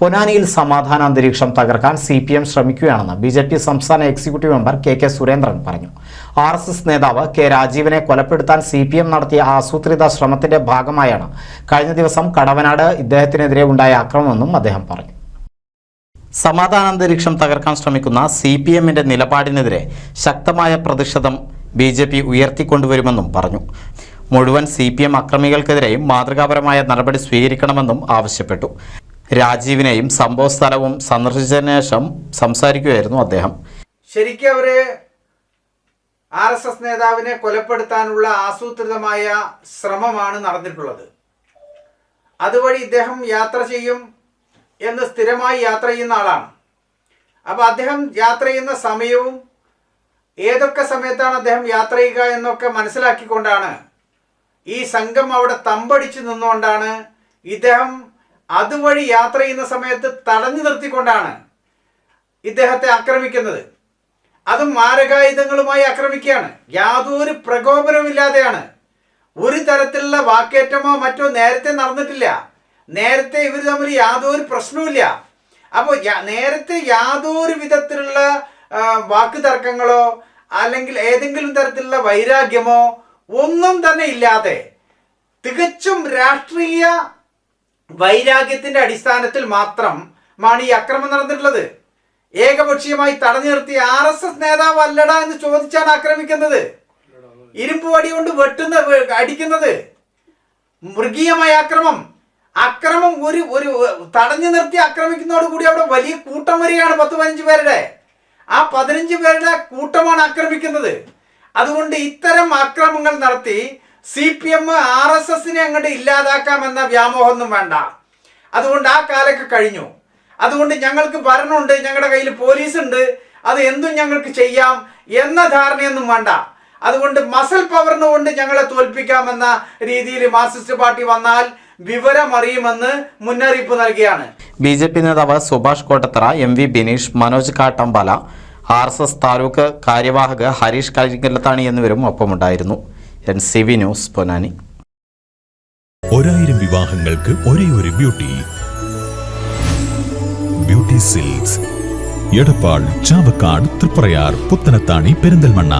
പൊന്നാനിയിൽ സമാധാന അന്തരീക്ഷം തകർക്കാൻ സി പി എം ശ്രമിക്കുകയാണെന്ന് ബി ജെ പി സംസ്ഥാന executive member K K Surendran പറഞ്ഞു. ആർ എസ് എസ് നേതാവ് കെ രാജീവിനെ കൊലപ്പെടുത്താൻ സി പി എം നടത്തിയ ആസൂത്രിത ശ്രമത്തിന്റെ ഭാഗമായാണ് കഴിഞ്ഞ ദിവസം കടവനാട് ഇദ്ദേഹത്തിനെതിരെ ഉണ്ടായ അക്രമമെന്നും അദ്ദേഹം പറഞ്ഞു. സമാധാന അന്തരീക്ഷം തകർക്കാൻ ശ്രമിക്കുന്ന സി പി എമ്മിന്റെ നിലപാടിനെതിരെ ശക്തമായ പ്രതിഷേധം ബി ജെ പി ഉയർത്തിക്കൊണ്ടുവരുമെന്നും പറഞ്ഞു. മുഴുവൻ സി പി എം അക്രമികൾക്കെതിരെയും മാതൃകാപരമായ നടപടി സ്വീകരിക്കണമെന്നും ആവശ്യപ്പെട്ടു. രാജീവിനെയും സംഭവ സ്ഥലവും സന്ദർശിച്ചതിന് ശേഷം സംസാരിക്കുകയായിരുന്നു അദ്ദേഹം. ശരിക്കും അവർ ആർ എസ് എസ് നേതാവിനെ കൊലപ്പെടുത്താനുള്ള ആസൂത്രിതമായ ശ്രമമാണ് നടന്നിട്ടുള്ളത്. അതുവഴി ഇദ്ദേഹം യാത്ര ചെയ്യും എന്ന് സ്ഥിരമായി യാത്ര ചെയ്യുന്ന ആളാണ്. അപ്പോൾ അദ്ദേഹം യാത്ര ചെയ്യുന്ന സമയവും ഏതൊക്കെ സമയത്താണ് അദ്ദേഹം യാത്ര ചെയ്യുക എന്നൊക്കെ മനസ്സിലാക്കിക്കൊണ്ടാണ് ഈ സംഘം അവിടെ തമ്പടിച്ചു നിന്നുകൊണ്ടാണ് ഇദ്ദേഹം അതുവഴി യാത്ര ചെയ്യുന്ന സമയത്ത് തടഞ്ഞു നിർത്തിക്കൊണ്ടാണ് ഇദ്ദേഹത്തെ ആക്രമിക്കുന്നത്. അതും മാരകായുധങ്ങളുമായി ആക്രമിക്കുകയാണ്. യാതൊരു പ്രകോപനമില്ലാതെയാണ് ഒരു തരത്തിലുള്ള വാക്കേറ്റമോ മറ്റോ നേരത്തെ നടന്നിട്ടില്ല. നേരത്തെ ഇവർ തമ്മിൽ യാതൊരു പ്രശ്നവുമില്ല. അപ്പോൾ നേരത്തെ യാതൊരു വിധത്തിലുള്ള വാക്ക് തർക്കങ്ങളോ അല്ലെങ്കിൽ ഏതെങ്കിലും തരത്തിലുള്ള വൈരാഗ്യമോ ഒന്നും തന്നെ ഇല്ലാതെ തികച്ചും രാഷ്ട്രീയ വൈരാഗ്യത്തിന്റെ അടിസ്ഥാനത്തിൽ മാത്രം മാണി ഈ അക്രമം നടന്നിട്ടുള്ളത്. ഏകപക്ഷീയമായി തടഞ്ഞു നിർത്തി ആർ എസ് എസ് നേതാവ് അല്ലടാ എന്ന് ചോദിച്ചാണ് ആക്രമിക്കുന്നത്. ഇരുമ്പ് വടി കൊണ്ട് വെട്ടുന്ന അടിക്കുന്നത്. മൃഗീയമായ അക്രമം. അക്രമം ഒരു ഒരു തടഞ്ഞു നിർത്തി ആക്രമിക്കുന്നതോട് കൂടി അവിടെ വലിയ കൂട്ടം വരികയാണ് പത്ത് പതിനഞ്ച് പേരുടെ. ആ പതിനഞ്ച് പേരുടെ കൂട്ടമാണ് ആക്രമിക്കുന്നത്. അതുകൊണ്ട് ഇത്തരം ആക്രമങ്ങൾ നടത്തി C P M R S എസിനെ അങ്ങോട്ട് ഇല്ലാതാക്കാമെന്ന വ്യാമോഹമൊന്നും വേണ്ട. അതുകൊണ്ട് ആ കാലൊക്കെ കഴിഞ്ഞു. അതുകൊണ്ട് ഞങ്ങൾക്ക് ഭരണമുണ്ട് ഞങ്ങളുടെ കയ്യിൽ പോലീസ് ഉണ്ട് അത് എന്തും ഞങ്ങൾക്ക് ചെയ്യാം എന്ന ധാരണയൊന്നും വേണ്ട. അതുകൊണ്ട് മസൽ പവറിന് കൊണ്ട് ഞങ്ങളെ തോൽപ്പിക്കാമെന്ന രീതിയിൽ മാർക്സിസ്റ്റ് പാർട്ടി വന്നാൽ വിവരമറിയുമെന്ന് മുന്നറിയിപ്പ് നൽകിയാണ്. ബി ജെ പി നേതാവ് Subhash Kottathara M V Bineesh Manoj Kattambala R S S taluk karyavahak Harish Karinkallathani എന്നിവരും ഒപ്പമുണ്ടായിരുന്നു. N C V news Ponnani ഒരായിരം വിവാഹങ്ങൾക്ക് ഒരേ ഒരു beauty beauty silks Edappal Chavakkad Triprayar Puthanathani Perinthalmanna.